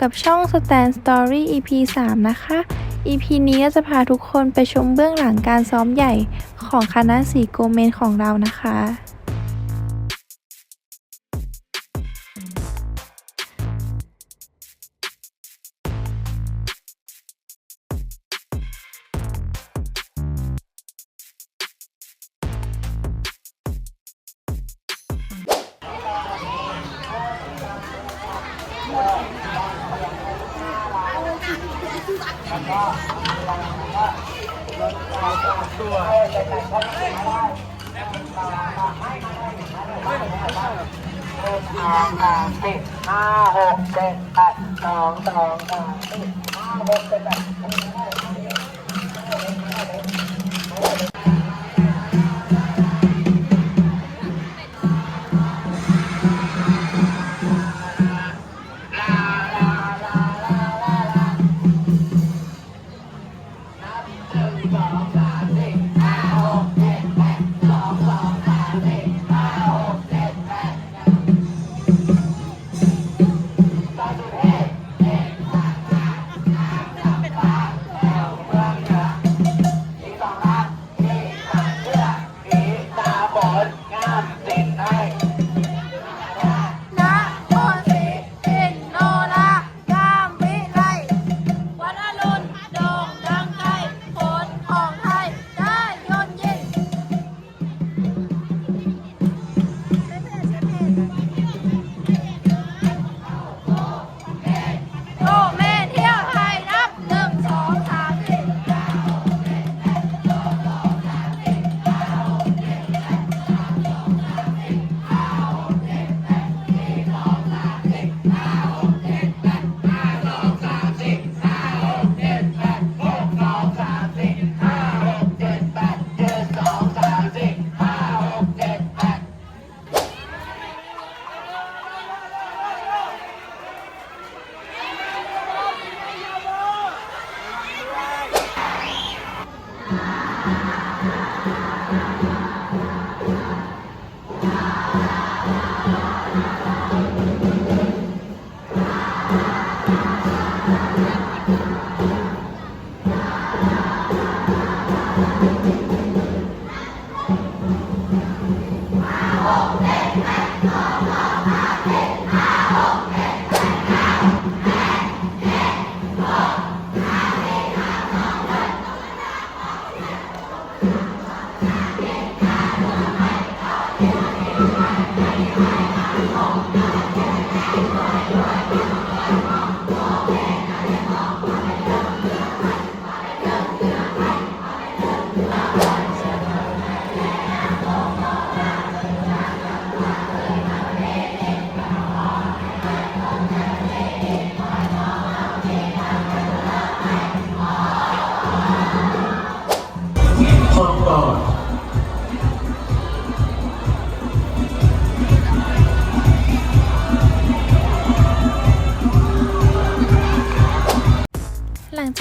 กับช่อง Stand Story EP 3 นะคะ EP นี้ก็จะพาทุกคนไปชมเบื้องหลังการซ้อมใหญ่ของคณะสีโกเมนของเรานะคะ ห้าสามสิบห้าหกเจ็ดแปดสองสองสามสี่ห้าหกเจ็ดแปด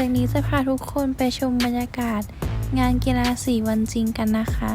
จากนี้จะพาทุกคนไปชมบรรยากาศ งานกีฬาสีวันจริงกันนะคะ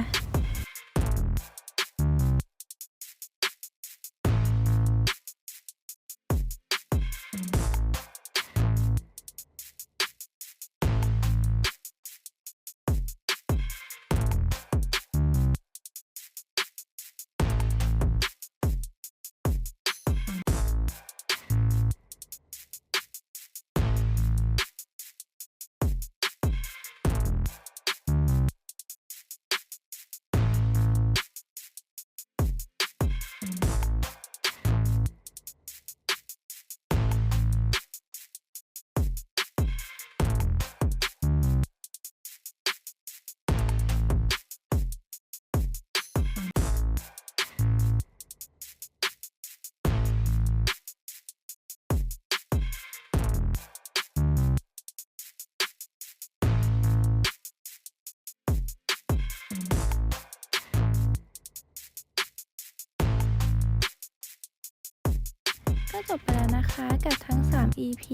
ก็จบไปแล้วนะคะกับทั้ง 3 EP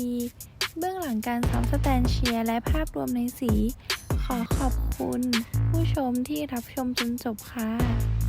เบื้องหลังการซ้อมสแตนเชียร์และภาพรวมในสี ขอขอบคุณ ผู้ชมที่รับชมจนจบค่ะ